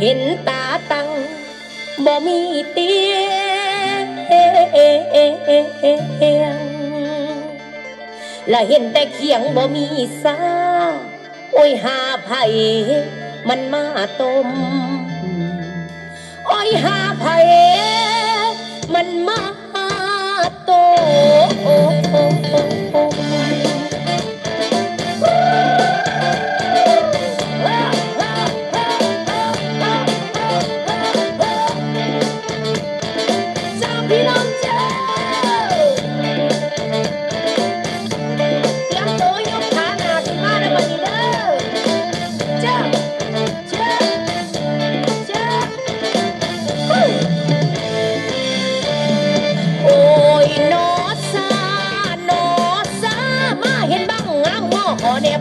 เห็นตาตังบ่มีเตียงและเห็นแต่เขียงบ่มีซาโอ้ยหาไผมันมาต้มโอ้ยหาไผมันมาต้จ้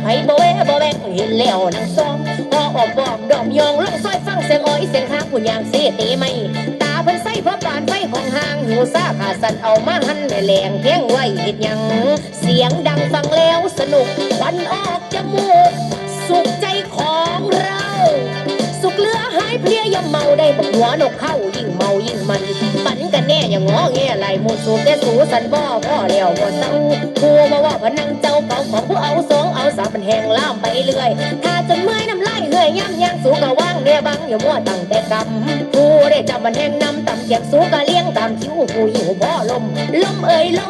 ห้บ่แวบ่แวงเห็นแล้วนังซ้องพอออมบอมดอมยองลงซอยฟังเสียงอ้อยเสียงห้างผู้ยางเสียตีไม่ตาเพิ่นใส่เพระปานไฟของห้างหิวซาขาสันเอามาหันแม่แหลงเพียงไว้เฮ็ดยังเสียงดังฟังแล้วสนุกควันออกจมูกสุขใจของเรา สุขเหลือหายเพลียยังเมาได้บอกหัวนกเข้ายิ่งเมา งงอแงไหลหมูสูบแต่สูสันบ่พ่อแล้วบ่เศร้าผู้มาว่าพนังเจ้าเป่าของผู้เอาสองเอาสามมันแหงล่ามไปเรื่อยถ้าจนเมื่อยน้ำลายเหื่อยย่ำย่างสูกะว่างเรียบังอย่ามัวตั้งแต่กำผู้ได้จำมันแหงน้ำต่ำเกียกสูกะเลี้ยงตามคิ้วผู้หิวพ่อลมลมเอ่ยล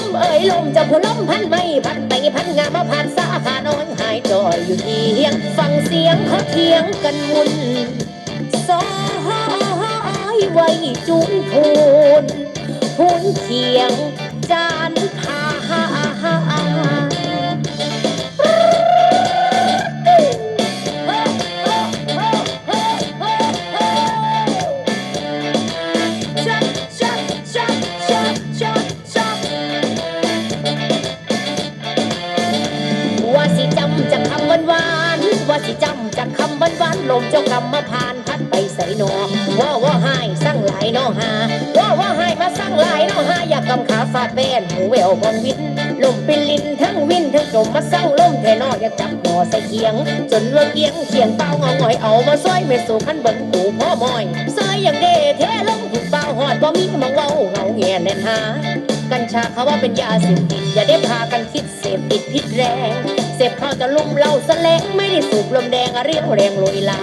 มเอ่ยลมจะผู้ลมพันไม่พันไปพันงามาผ่านสาขาน้อยหายจอยอยู่ที่เทียงฟังเสียงเขาเทียงกันมุนซอย ไว้จุนพูนพูนเคียงจานพาว่าสิจำจากคำหวานหวานว่าสิจำ ลมเจ้ากรรมมาผ่านพัดไปใส่หนอว่าว่าให้สร้างหลายหนอหาว่าว่าให้มาสร้างหลายหนอหาอยากกำขาฟาดแบนหูแววบนวินลมเป็นลินทั้งวินทั้งจมมาสร้างลมแทนออยากจับหอใส่เคียง จนเลือกเกียงเขียงเป้าเงาหงอยเอามาซอยเมสู่พันเบิ่งหูพ่อมอยซอยอย่างเดเทลงถูกเป้าหอดบ่มีมังเว้าเงาเงียแน่นหากัญชาเขาว่าเป็นยาเสพติดอย่าได้พากันคิดเสพติดพิษแรง เสพเข้าจะลุ่มเหล้าแสลงไม่ได้สูบลมแดงเรียวแรงลอยลา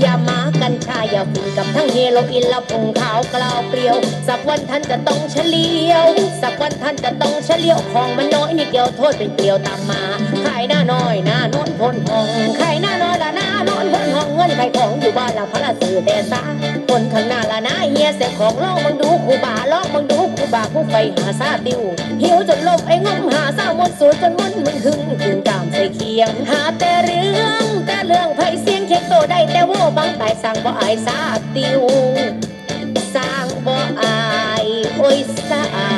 อย่ามากัญชาอย่าฟินกับทั้งเฮโรอีนและผงขาวกล่าวเปรียว สักวันท่านจะต้องเฉลียว สักวันท่านจะต้องเฉลียวของมันน้อยนิดเดียวโทษเป็นเกลียวตามมาขายหน้าน้อยหน้าโน้นพ้นห้องขายหน้าน้อยละหน้าโน้นพ้นห้องเงินขายของอยู่บ้านละพระละสื่อแต่ซาคนข้างหน้าละหน้าเฮียเสียของลองมึงดูคูบาลองมึงดูคูบาผู้ไฟหาซาติวหิวจนลมไอ้งมหาเศร้ามนสูดจนมนต์ ลียง หาแต่เรื่องแต่เรื่องไผเสียงเข็ดโตได้แต่ว่าบางตายสั่งบ่อายสาติวสั่งบ่อาย โอ้ยสา